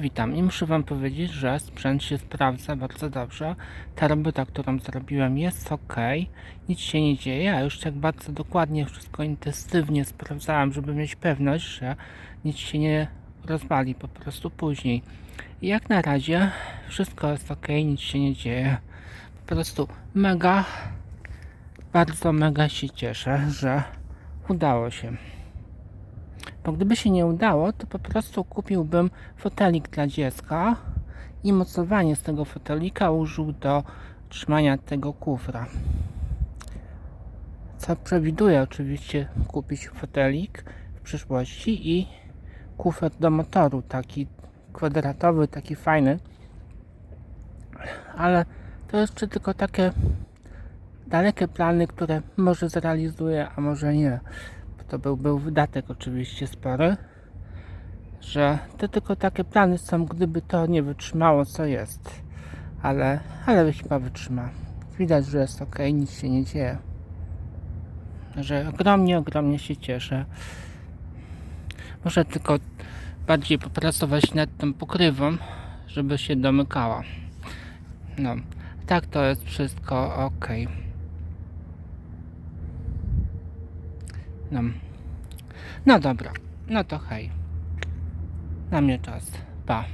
Witam. I muszę Wam powiedzieć, że sprzęt się sprawdza bardzo dobrze. Ta robota, którą zrobiłem jest ok. Nic się nie dzieje. Ja już tak bardzo dokładnie, wszystko intensywnie sprawdzałem, żeby mieć pewność, że nic się nie rozwali po prostu później. I jak na razie wszystko jest ok, nic się nie dzieje. Po prostu mega, bardzo mega się cieszę, że udało się. Bo gdyby się nie udało, to po prostu kupiłbym fotelik dla dziecka i mocowanie z tego fotelika użył do trzymania tego kufra. Co przewiduję oczywiście kupić fotelik w przyszłości i kufer do motoru, taki kwadratowy, taki fajny. Ale to jeszcze tylko takie dalekie plany, które może zrealizuję, a może nie to był, był wydatek oczywiście spory, że to tylko takie plany są, gdyby to nie wytrzymało, co jest. Ale, ale chyba wytrzyma. Widać, że jest ok, nic się nie dzieje. Że ogromnie, ogromnie się cieszę. Muszę tylko bardziej popracować nad tą pokrywą, żeby się domykała. No, tak to jest wszystko ok. No. No dobra, no to hej. Na mnie czas. Pa.